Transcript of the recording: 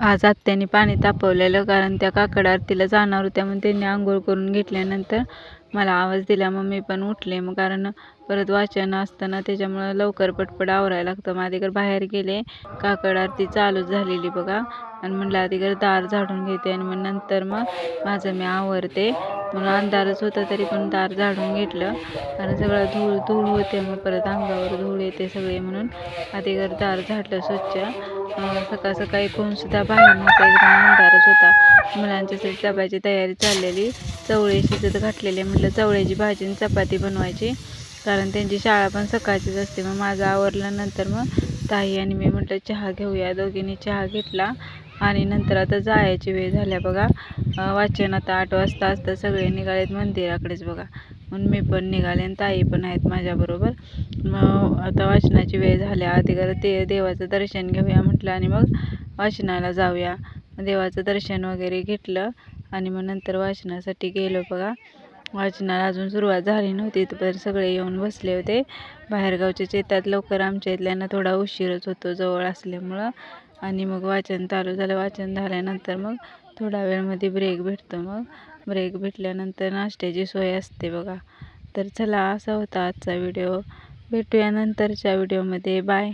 आज आत्याने पाणी तापवलेलं कारण त्या काकड आरतीला जाणार होत्या मग त्यांनी आंघोळ करून घेतल्यानंतर मला आवाज दिला मग मी पण उठले. मग कारण परत वाचन असताना त्याच्यामुळं लवकर पटपट आवरायला लागतं. मग आधीकडे बाहेर गेले. काकड आरती चालूच झालेली बघा. आणि म्हणलं आधीकडे दार झाडून घेते. आणि मग नंतर मग माझं मी आवरते. म्हणून अंधारच होता तरी पण दार झाडून घेतलं. कारण सगळं धूळ धूळ होते. मग परत अंगावर धूळ येते सगळे म्हणून आधीकडे दार झाडलं स्वच्छ. सकाळ सकाळी कोण सुद्धा बाहेर नव्हता एकदम अंधारच होता. मुलांच्यासाठी डब्याची तयारी चाललेली. चवळी शिजत घातलेले म्हटलं चवळ्याची भाजी आणि चपाती बनवायची. कारण त्यांची शाळा पण सकाळचीच असते. मग माझं आवरल्यानंतर मग ताई आणि मी म्हटलं चहा घेऊया. दोघींनी चहा घेतला आणि नंतर आता जायची वेळ झाल्या बघा. वाचन आता आठ वाजता असता. सगळे निघालेत मंदिराकडेच बघा. म्हणून मी पण निघाले आणि ताई पण आहेत माझ्याबरोबर मग आता वाचनाची वेळ झाल्या आधी घरात ते देवाचं दर्शन घेऊया म्हटलं आणि मग वाचनाला जाऊया. देवाचं दर्शन वगैरे घेतलं आणि मग नंतर वाचनासाठी गेलो बघा. वाचनाला अजून सुरुवात झाली नव्हती तर सगळे येऊन बसले होते. बाहेरगावच्या शेतात लवकर आमच्या इथल्यांना थोडा उशीरच होतो जवळ असल्यामुळं. आणि मग वाचन चालू झालं. वाचन झाल्यानंतर मग थोडा वेळमध्ये ब्रेक भेटतो मग. ब्रेक भेटल्यानंतर नाश्त्याची सोय असते बघा. तर चला असा होता आजचा व्हिडिओ भेटूया नंतरच्या व्हिडिओमध्ये बाय